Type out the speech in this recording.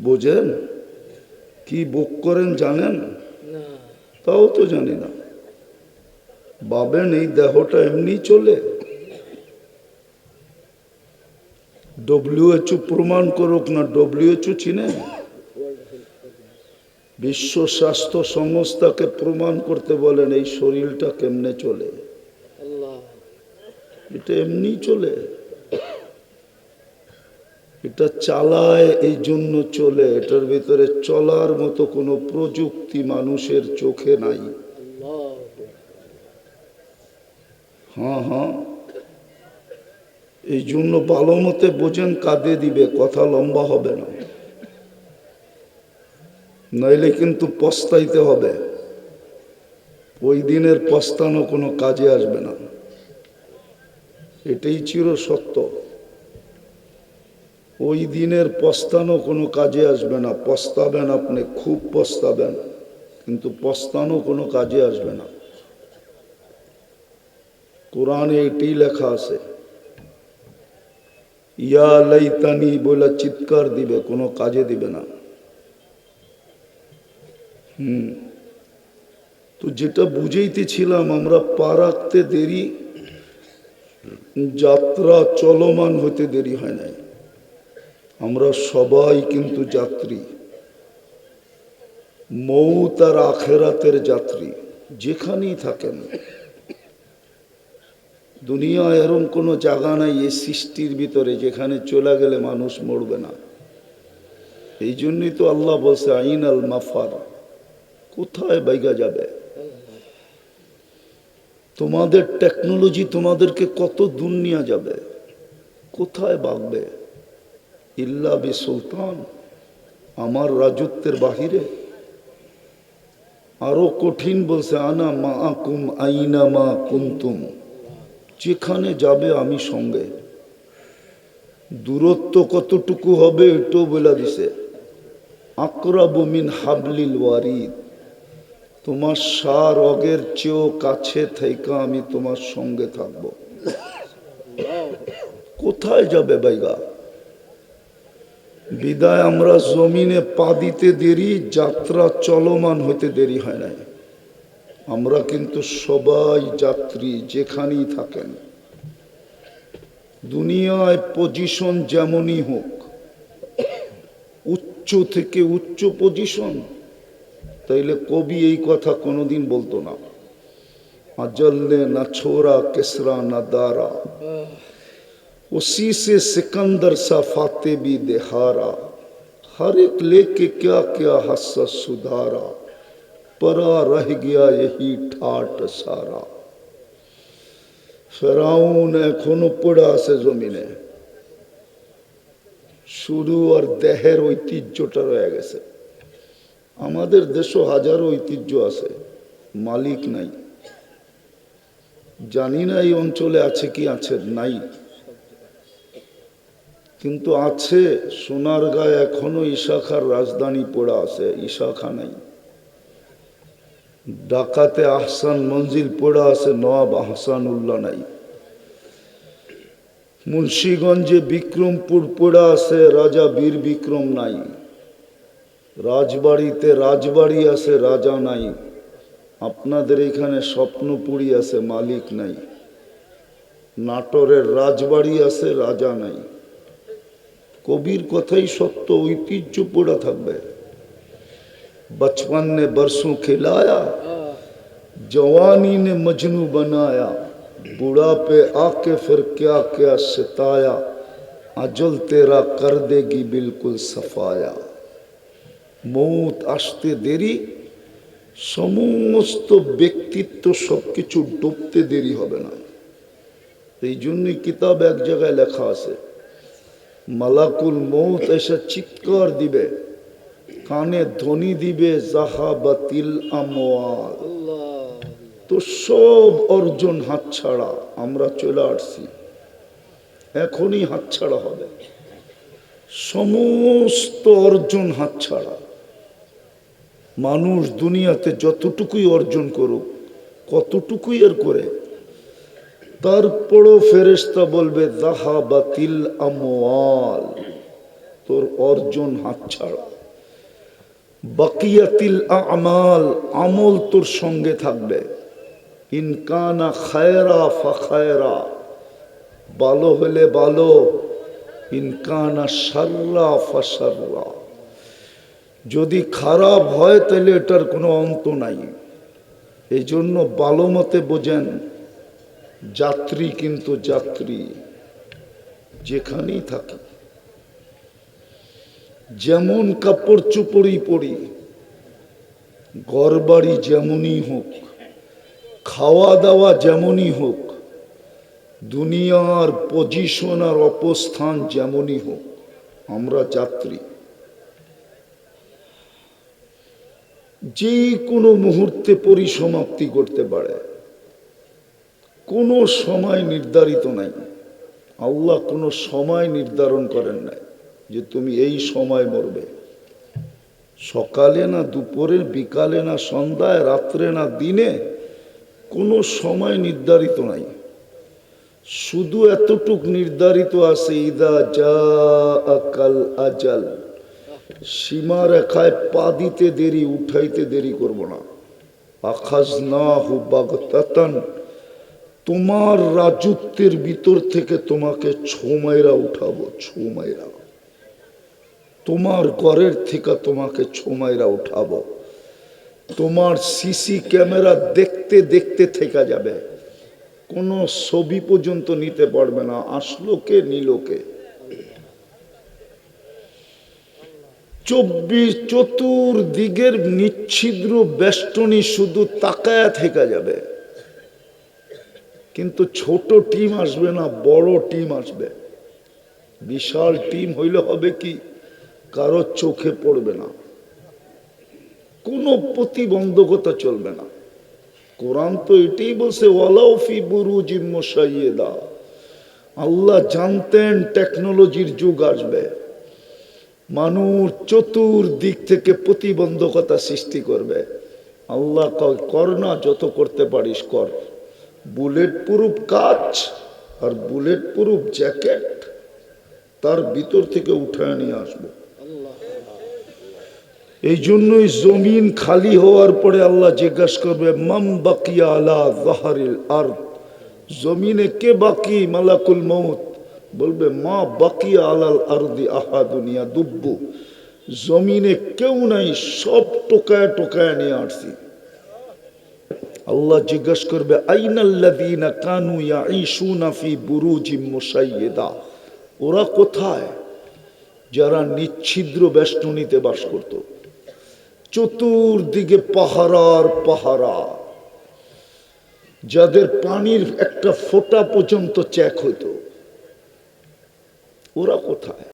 বোঝেন? কি বুক করেন জানেন? তাও তো জানি না। ভাবেন এই দেহটা এমনি চলে? ডব্লিউএচও প্রমাণ করুক না ডব্লিউএচও চিনেন বিশ্ব স্বাস্থ্য সংস্থাকে প্রমাণ করতে বলেন এই শরীরটা কেমনে চলে? আল্লাহ। এটা এমনি চলে? এটা চালায় এই জন্য চলে, এটার ভিতরে চলার মতো কোনো প্রযুক্তি মানুষের চোখে নাই। হ্যাঁ হ্যাঁ। এই জন্য ভালো মতে বোঝেন, কাঁদে দিবে, কথা লম্বা হবে না। নইলে কিন্তু পস্তাইতে হবে। ওই দিনের পস্তানো কোনো কাজে আসবে না। এটাই চির সত্য ওই দিনের পস্তানো কোনো কাজে আসবে না। পস্তাবেন আপনি, খুব পস্তাবেন। কিন্তু পস্তানো কোনো কাজে আসবে না। কোরআনে এটি লেখা আছে, ইয়া লাইতানি বলে চিৎকার দিবে, কোনো কাজে দিবে না। হুম। তো যেটা বুঝেইতেছিলাম, আমরা পা রাখতে দেরি, যাত্রা চলমান হতে দেরি হয় নাই। আমরা সবাই কিন্তু যাত্রী। মৌত আর আখেরাতের যাত্রী, যেখানেই থাকেন। দুনিয়া এরম কোনো জায়গা নাই এই সৃষ্টির ভিতরে, যেখানে চলে গেলে মানুষ মরবে না। এই জন্যই তো আল্লাহ বলছে আইন আল মাফার, কোথায় বাইগা যাবে? তোমাদের টেকনোলজি তোমাদেরকে কত দূর নিয়ে যাবে, কোথায় বাগবে ইল্লা বি সুলতান আমার রাজত্বের বাহিরে। আরও কঠিন বলছে, আনা মা কুম আইনা মা কুন্তুম, যেখানে যাবে আমি সঙ্গে। দূরত্ব কতটুকু হবে এটাও বলে দিছে। আকরাবু মিন হাবলিল ওয়ারিদ, তোমার সার অগের চেয়েও কাছে থেকে আমি তোমার সঙ্গে থাকব। কোথায় যাবে বাইগা? বিদায়, আমরা জমিনে পা দিতে দেরি, যাত্রা চলমান হতে দেরি হয় নাই। আমরা কিন্তু সবাই যাত্রী যেখানেই থাকেন। দুনিয়ায় পজিশন যেমনই হোক, উচ্চ থেকে উচ্চ পজিশন তাইলে কবি এই কথা কোনোদিন বলতো না। আজল্লে না ছোরা, কেসরা না দারা। उसी से सिकंदर सा फाते भी देहारा हर एक लेके क्या क्या हस्सा सुधारा परा रह गया यही ठाट सारा ফেরাউন এখনো পড়ে আছে জমিনে শুরু আর দেহের ঐতিহ্যটা রয়ে গেছে আমাদের দেশও হাজারো ঐতিহ্য আছে মালিক নাই জানি না এই অঞ্চলে আছে কি আছে নাই কিন্তু আছে, সোনার গায়ে এখনও ইশাখার রাজধানী পড়া আছে ইশাখা নাই। ডাকাতে আহসান মঞ্জিল পড়া আছে নবাব আহসান উল্লাহ নাই। মুন্সীগঞ্জে বিক্রমপুর পড়া আছে, রাজা বীর বিক্রম নাই। রাজবাড়িতে রাজবাড়ি আছে, রাজা নাই। আপনাদের এখানে স্বপ্নপুরী আছে, মালিক নাই। নাটোরের রাজবাড়ি আছে, রাজা নাই। কবির কথাই সত্য، ঐতিহ্য পোড়া থাকবে। بچپن نے برسوں کھلایا جوانی نے مجنو بنایا بڑا پہ آ پھر کیا کیا ستایا اجل تیرا کر دے گی بلکل صفایا। موت آستے دیری সমস্ত ব্যক্তিত্ব সব কিছু ডুবতে দেরি হবে না। এই জন্যই কিতাব এক জায়গায় লেখা আছে মালাকুল মৌত এসে চিৎকার দিবে, কানে ধ্বনি দিবে জাহাবাতিল আল্লাহ তো সব অর্জন হাতছাড়া, আমরা চলে আসছি। এখনই হাতছাড়া হবে। সমস্ত অর্জন হাতছাড়া। মানুষ দুনিয়াতে যতটুকুই অর্জন করুক, কতটুকুই এর করে তারপরও ফেরেশতা বলবে দাহা বাতিল আমওয়াল, তোর অর্জন হাতছাড়া বাকিয়াতিল আমাল, আমল তোর সঙ্গে থাকবে। ইনকানা খায়রা ফা খায়রা ভালো হলে ভালো। ইনকানা সাররা ফা সাররা যদি খারাপ হয় তাহলে এটার কোনো অন্ত নাই। এই জন্য ভালো মতে বোঝেন যাত্রী কিন্তু যাত্রী, যেখানেই থাকি। যেমন কাপড় চুপড়ি পরি ঘর বাড়ি যেমনই হোক খাওয়া দাওয়া যেমনই হোক, দুনিয়ার পজিশন আর অবস্থান যেমনই হোক, আমরা যাত্রী। যে কোনো মুহূর্তে পরিসমাপ্তি করতে পারে। কোনো সময় নির্ধারিত নাই। আল্লাহ কোনো সময় নির্ধারণ করেন নাই যে তুমি এই সময় মরবে। সকালে না দুপুরে, বিকালে না সন্ধ্যায়, রাত্রে না দিনে কোনো সময় নির্ধারিত নাই। শুধু এতটুক নির্ধারিত আছে, ইদা যা আকাল আজাল। সীমা রেখায় পা দিতে দেরি, উঠাইতে দেরি করব না। আখাজ না হু বাগতাতান তোমার রাজত্বের ভিতর থেকে তোমাকে ছোমাইরা উঠাবো, ছোমাইরা। তোমার ঘরের থেকে তোমাকে ছোমাইরা উঠাবো। তোমার সিসি ক্যামেরা দেখতে দেখতে থেকে যাবে। কোনো ছবি পর্যন্ত নিতে পারবে না, আসলো কে, নিল কে? চব্বিশ চতুর্দিকের নিচ্ছিদ্র বেষ্টনী শুধু তাকায়া থেকে যাবে। কিন্তু ছোট টিম আসবে না, বড় টিম আসবে। বিশাল টিম হইলে হবে কি? কারও চোখে পড়বে না। কোনো প্রতিবন্ধকতা চলবে না। কোরআন তো এটাই বলছে ওয়ালাউফি বুরুজি মোসাইয়েদা আল্লাহ জানতেন টেকনোলজির যুগ আসবে। মানুষ চতুর্দিক থেকে প্রতিবন্ধকতা সৃষ্টি করবে। আল্লাহ কর না, যত করতে পারিস, কর। বুলেট প্রুফ কাজ আর বুলেট প্রুফ জ্যাকেট তার ভিতর থেকে উঠায় নিয়ে আসব। এই জন্যই জমিন খালি হওয়ার পরে আল্লাহ জিজ্ঞাসা করবে মাম বাকিয়া আলা জাহারিল আর জমিনে কে বাকি? মালাকুল মৌত বলবে, মা বাকিয়া আলাল আরদি আহা দুনিয়া দুব্বু জমিনে কেউ নাই, সব টোকায় টোকায় নিয়ে আসছি। আল্লাহ জিজ্ঞাসা করবে, আইনাল্লাযীনা কানু ইয়াঈশুনা ফি বুরুজিম মুসাইয়্যিদা ওরা কোথায়? যারা নিচ্ছিদ্র বেষ্টনীতে বাস করত। চতুর্দিকে পাহারার পাহারা যাদের পানির একটা ফোঁটা পর্যন্ত চেক হইতো। ওরা কোথায়?